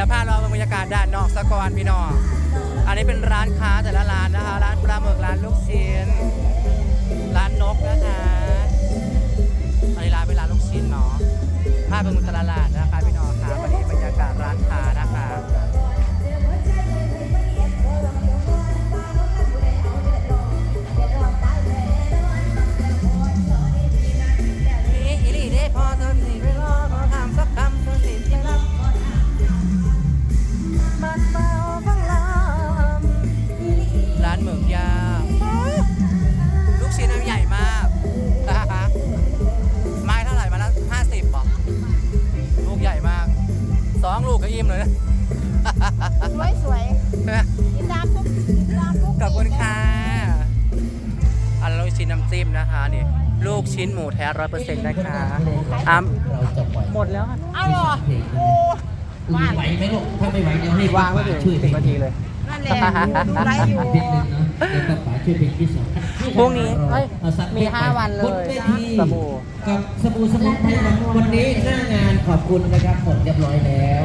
ดี๋ยวพาเราไปบรรยากาศด้านนอกสะกอนพี่น้อง อันนี้เป็นร้านค้าแต่ละร้านนะคะ ร้านปลาหมึกร้านลูกชิ้น จิ้มนะคะนี่ลูกชิ้นหมูแท้ร้อยเปอร์เซ็นต์นะคะอ้ํเราจะปล่อยหมดแล้วอะเอาเหรอเพลงนะไหวไหมลูกถ้าไม่ไหวเดี๋ยวให้วางไว้ถึงช่วยเพสิลบงนาทีเลยนั่นแหละดูไรอยู่นิดนึงนะเดี๋ยวป้าป๋าช่วยเพลงที่สองพรุ่งนี้เอ้ยเอาสักมีห้าวันเลยบนเวทีสบู่กับสบู่สมุนไพรวันนี้หน้างานขอบคุณนะครับหมดเรียบร้อยแล้ว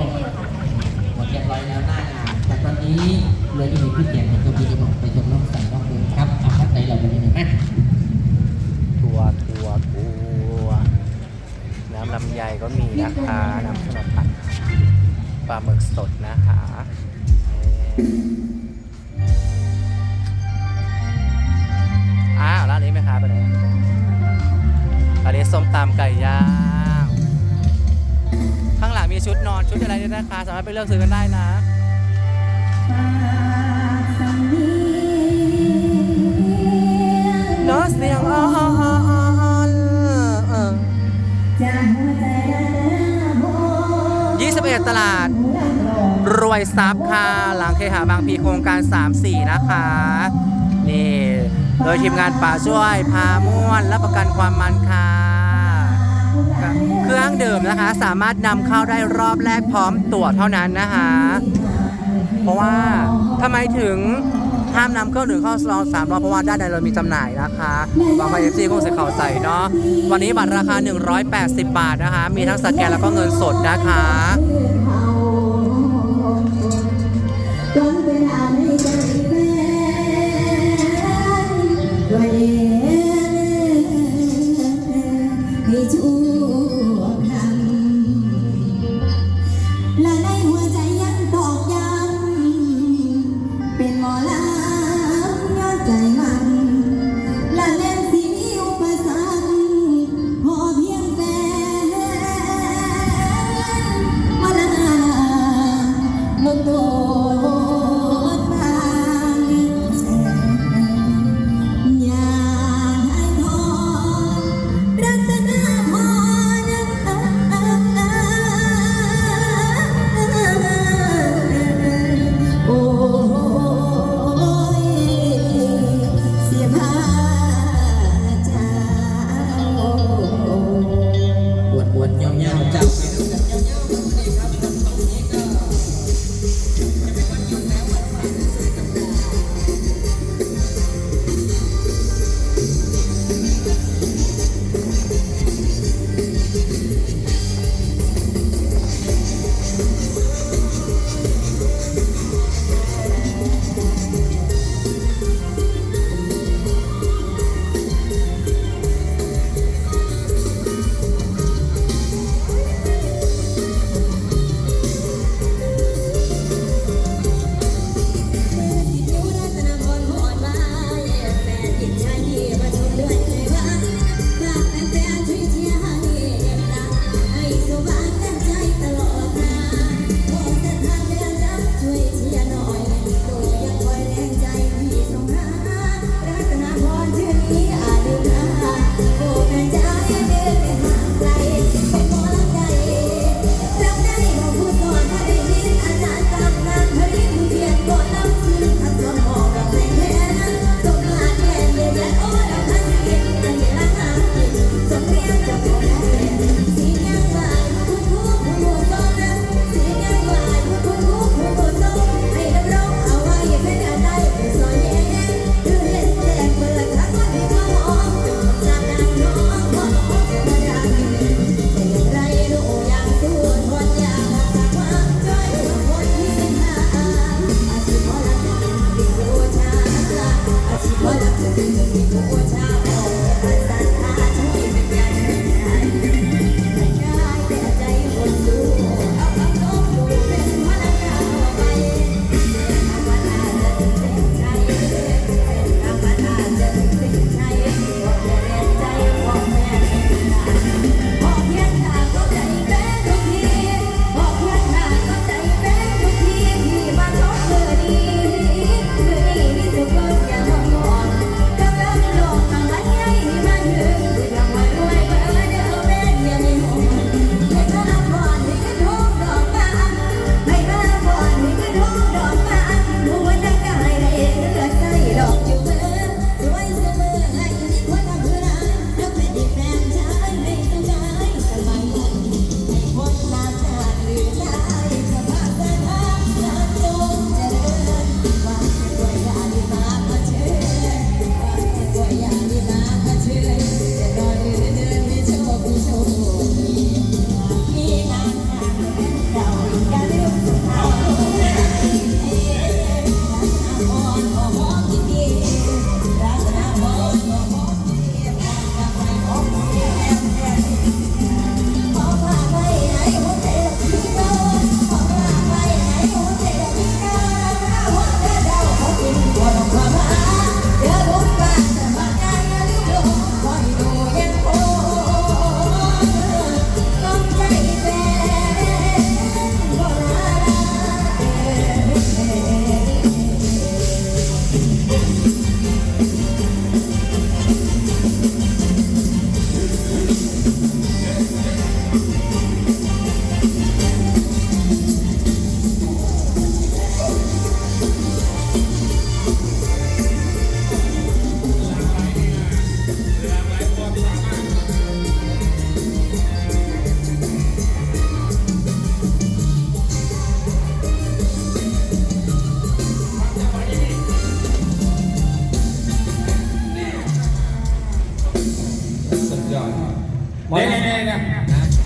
หมดเรียบร้อยแล้วหน้างานแต่ตอนนี้เหลืออีกหนึ่งพี่เกียรติตัวพี่จะบอกไปชมน้องใส่น้องดูครับเอาพักไหนเราไปนิดหนึ่งไหม นะคะน้ำขนมปังปลาหมึกสดนะคะอ้าวร้านนี้ไหมคะไปไหนอันนี้ส้มตำไก่ย่างข้างหลังมีชุดนอนชุดอะไรด้วยนะคะสามารถไปเลือกซื้อกันได้นะเนาะเสียงอ่อ 31 ตลาด รวยซับค่ะ หลังเคหาบางพีโครงการ 34 นะคะ นี่ โดยทีมงานป่าช่วย พาม่วนและประกันความมันค่ะ เครื่องดื่มนะคะ สามารถนำเข้าได้รอบแรกพร้อมตรวจเท่านั้นนะคะ เพราะว่าทำไมถึง ห้ามนำเครื่องดื่มเข้าซองสามรอบเพราะว่าด้านในเรามีจำหน่ายนะคะบางไฟเอฟซีคงจะเข้าใจเนาะวันนี้บัตรราคา 180 บาทนะคะ มีทั้งสแกนแล้วก็เงินสดนะคะและใน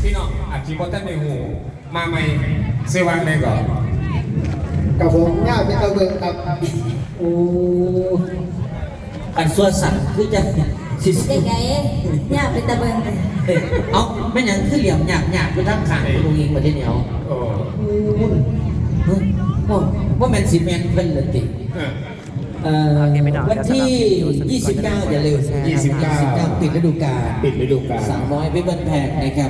พี่น้องอาชีพท่านในหูมาใหม่เซวันเลยก่อนกับผมย่าเป็นตะเบิงครับโอ้อันส่วนสั่นคือจะสิเด็กไงย่าเป็นตะเบิงเอาไม่อย่างคือเหลี่ยมหยาบหยาบคือทั้งขางตรงนี้มาที่เหนียวโอ้ว่าว่าแมนซีเมนต์เป็นเลยติเออเอ่อโอเคพี่น้องวันที่ 29 อย่าลืม29 29 ปิดฤดูกาลปิดฤดูกาลสาวน้อยเพี่เบิ้ลแพงนะครับ